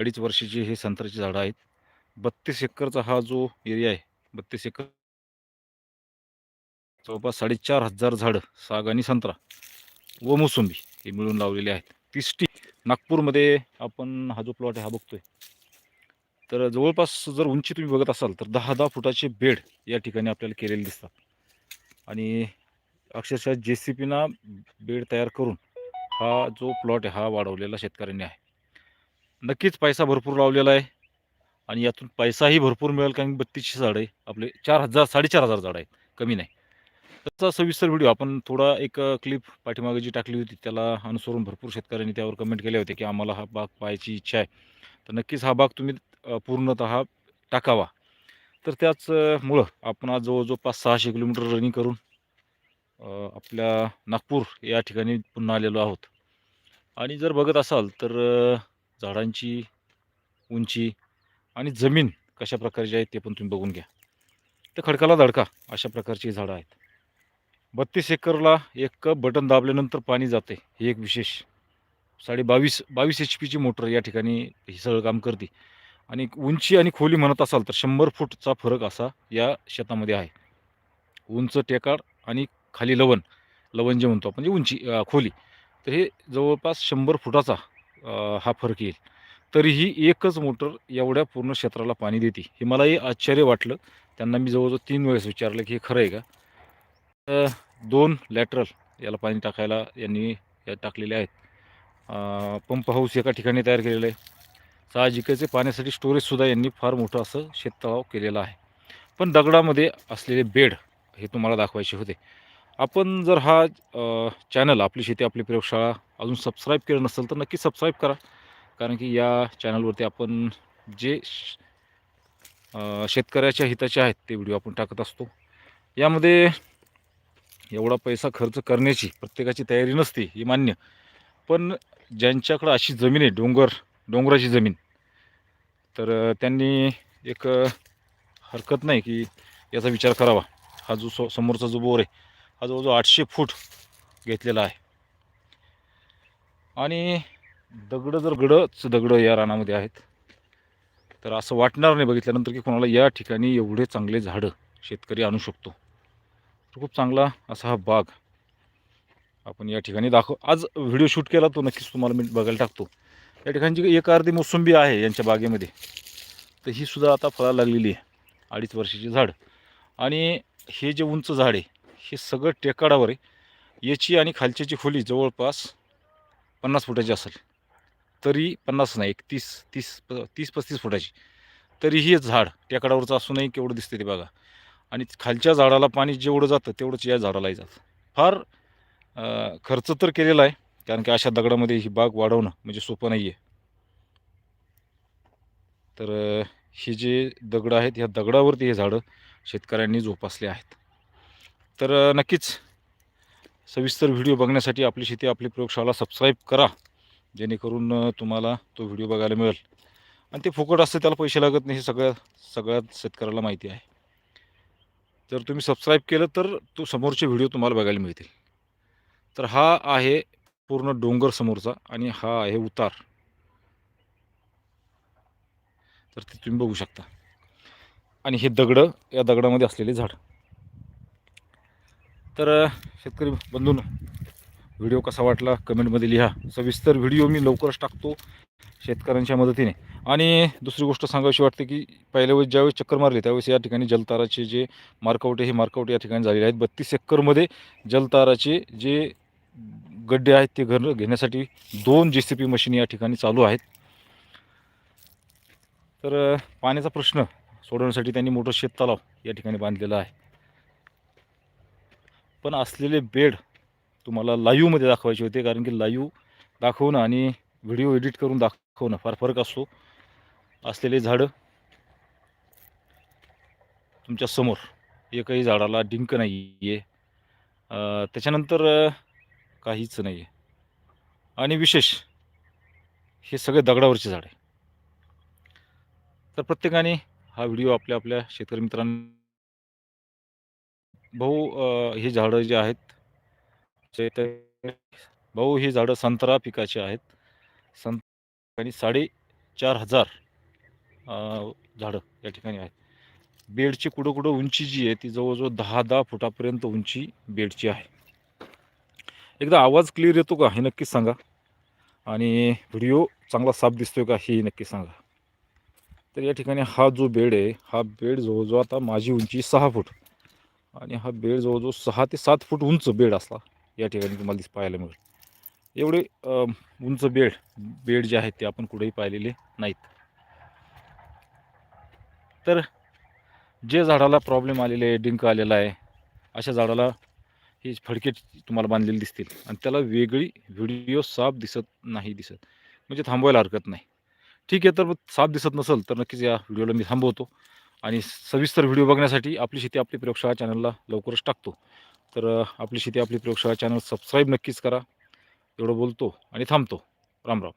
अडीच वर्षाची हे संत्र्याची झाडं आहेत. बत्तीस एकरचा हा जो एरिया आहे बत्तीस एकर जवळपास साडेचार हजार झाडं साग आणि संत्रा व मोसंबी हे मिळून लावलेले आहेत. तिष्टी नागपूरमध्ये आपण हा जो प्लॉट आहे हा बघतोय. तर जवळपास जर उंची तुम्ही बघत असाल तर दहा दहा फुटाचे बेड या ठिकाणी आपल्याला केलेले दिसतात. आणि अक्षरशः जे सी पीना बेड तयार करून हा जो प्लॉट आहे हा वाढवलेला शेतकऱ्यांनी आहे. नक्कीच पैसा भरपूर लावलेला आहे. आणि यातून पैसाही भरपूर मिळेल कारण बत्तीसशे झाड आहे. आपले चार हजार साडेचार हजार झाड आहेत. कमी नाही. त्याचा सविस्तर व्हिडिओ आपण थोडा एक क्लिप पाठीमागे जी टाकली होती त्याला अनुसरून भरपूर शेतकऱ्यांनी त्यावर कमेंट केले होते की आम्हाला हा बाग पाहायची इच्छा आहे. तर नक्कीच हा बाग तुम्ही पूर्णतः टाकावा. तर त्याचमुळं आपण आज जवळजवळ पाच सहाशे किलोमीटर रनिंग करून आपल्या नागपूर या ठिकाणी पुन्हा आलेलो आहोत. आणि जर बघत असाल तर झाडांची उंची आणि जमीन कशा प्रकारची आहे ते पण तुम्ही बघून घ्या. तर खडकाला धडका अशा प्रकारची झाडं आहेत. बत्तीस एकरला एक कप बटन दाबल्यानंतर पाणी जाते हे एक विशेष. साडे बावीस बावीस एच पीची मोटर या ठिकाणी हे सगळं काम करते. आणि उंची आणि खोली म्हणत असाल तर शंभर फूटचा फरक असा या शेतामध्ये आहे. उंच टेकाड आणि खाली लवण लवण जे म्हणतो आपण म्हणजे उंची खोली. तर हे जवळपास शंभर फुटाचा हा फरक येईल. तरीही एकच मोटर एवढ्या पूर्ण क्षेत्राला पाणी देते. हे मलाही आश्चर्य वाटलं. त्यांना मी जवळजवळ तीन वेळेस विचारलं की हे खरं आहे का? दोन लॅटरल याला पाणी टाकायला यांनी या टाकलेले आहेत. पंप हाऊस एका ठिकाणी तयार केलेलं आहे. साहजिकचे पाण्यासाठी स्टोरेजसुद्धा यांनी फार मोठं असं शेततळाव केलेलं आहे. पण दगडामध्ये असलेले बेड हे तुम्हाला दाखवायचे होते. आपण जर हा चॅनल आपली शेती आपली प्रयोगशाळा अजून सबस्क्राईब केलं नसेल तर नक्की सबस्क्राईब करा. कारण की या चॅनलवरती आपण जे शेतकऱ्याच्या हिताचे आहेत ते व्हिडिओ आपण टाकत असतो. यामध्ये एवढा पैसा खर्च करण्याची प्रत्येकाची तयारी नसते ही मान्य. पण ज्यांच्याकडं अशी जमीन आहे डोंगर डोंगराची जमीन तर त्यांनी एक हरकत नाही की याचा विचार करावा. हा जो समोरचा जो बोर आहे हा जवळजवळ आठशे फूट घेतलेला आहे. आणि दगडं जर गडच दगडं या रानामध्ये आहेत तर असं वाटणार नाही बघितल्यानंतर की कोणाला या ठिकाणी एवढे चांगले झाडं शेतकरी आणू शकतो. तर खूप चांगला असा हा बाग आपण या ठिकाणी दाखव आज व्हिडिओ शूट केला तो नक्कीच तुम्हाला मी बघायला टाकतो. या ठिकाणची एक अर्धी मोसंबी आहे यांच्या बागेमध्ये. तर ही सुद्धा आता फळा लागलेली आहे अडीच वर्षाची झाड. आणि हे जे उंच झाड आहे हे सगळं टेकाडावर आहे. याची आणि खालच्याची खोली जवळपास पन्नास फुटाची असेल. तरी पन्नास नाही एक तीस तीस तीस पस्तीस फुटाची. तरीही झाड टेकडावरचं असूनही केवढं दिसते ते बघा. आणि खालच्या झाडाला पाणी जेवढं जातं तेवढंच या झाडालाही जातं. फार खर्च तर केलेला आहे कारण की अशा दगडामध्ये ही बाग वाढवणं म्हणजे सोपं नाही आहे तर हे जे दगडं आहेत ह्या दगडावरती हे झाडं शेतकऱ्यांनी जोपासले आहेत. तर नक्कीच सविस्तर व्हिडिओ बघण्यासाठी आपली शेती आपली प्रयोगशाळा सबस्क्राईब करा. जेणेकरून तुम्हाला तो व्हिडिओ बघायला मिळेल. आणि ते फुकट असतं त्याला पैसे लागत नाही हे सगळ्या सगळ्यात शेतकऱ्याला माहिती आहे. जर तुम्ही सबस्क्राईब केलं तर तो समोरचे व्हिडिओ तुम्हाला बघायला मिळतील. तर हा आहे पूर्ण डोंगर समोरचा आणि हा आहे उतार. तर ते तुम्ही बघू शकता. आणि हे दगडं या दगडामध्ये असलेले झाड. तर शेतकरी बंधून व्हिडिओ कसा वाटला कमेंटमध्ये लिहा. सविस्तर व्हिडिओ मी लवकरच टाकतो शेतकऱ्यांच्या मदतीने. आणि दुसरी गोष्ट सांगावीशी वाटते की पहिल्या वेळेस ज्यावेळेस चक्कर मारली त्यावेळेस या ठिकाणी जलताराचे जे मार्कआउट आहे हे मार्कआउट या ठिकाणी झालेले आहेत. बत्तीस एक्करमध्ये जलताराचे जे गड्डे आहेत ते घर घेण्यासाठी दोन जे सी पी मशीन या ठिकाणी चालू आहेत. तर पाण्याचा प्रश्न सोडवण्यासाठी त्यांनी मोठं शेततलाव या ठिकाणी बांधलेला आहे. पण असलेले बेड तुम्हाला लाईव्हमध्ये दाखवायचे होते कारण की लाईव्ह दाखवणं आणि व्हिडिओ एडिट करून दाखवणं फार फरक असतो. असलेले झाडं तुमच्यासमोर एकही झाडाला डिंक नाही आहे त्याच्यानंतर काहीच नाही आहे आणि विशेष हे सगळे दगडावरचे झाड आहे तर प्रत्येकाने हा व्हिडिओ आपल्या आपल्या शेतकरी मित्रांना भाऊ ही झाडं जी आहेत भाऊ ही झाडं संत्रा पिकाची आहेत. संत आणि साडे चार हजार झाडं या ठिकाणी आहेत. बेडची कुठं कुठं उंची जी आहे ती जवळजवळ दहा दहा फुटापर्यंत उंची बेडची आहे. एकदा आवाज क्लिअर येतो का? हे नक्कीच सांगा. आणि व्हिडिओ चांगला साफ दिसतोय का? हे नक्की सांगा. तर या ठिकाणी हा जो बेड आहे हा बेड जवळजवळ आता माझी उंची सहा फूट. आणि हा बेड जवळजवळ सहा ते सात फूट उंच बेड असला या ठिकाणी तुम्हाला दिस पाहायला मिळेल. एवढे उंच बेड बेड जे आहेत ते आपण कुठेही पाहिलेले नाहीत. तर जे झाडाला प्रॉब्लेम आलेले आहे डिंक आलेला आहे अशा झाडाला ही फडके तुम्हाला बांधलेले दिसतील. आणि त्याला वेगळी व्हिडिओ साफ दिसत नाही दिसत. म्हणजे थांबवायला हरकत नाही. ठीक आहे तर साफ दिसत नसेल तर नक्कीच या व्हिडिओला मी थांबवतो. आणि सविस्तर व्हिडिओ बघण्यासाठी आपली शेती आपली प्रयोगशाळा चॅनलला लवकरच टाकतो. तर आपली शेती आपली प्रयोगशाळा चॅनल सबस्क्राईब नक्कीच करा. एवढं बोलतो आणि थांबतो. राम राम.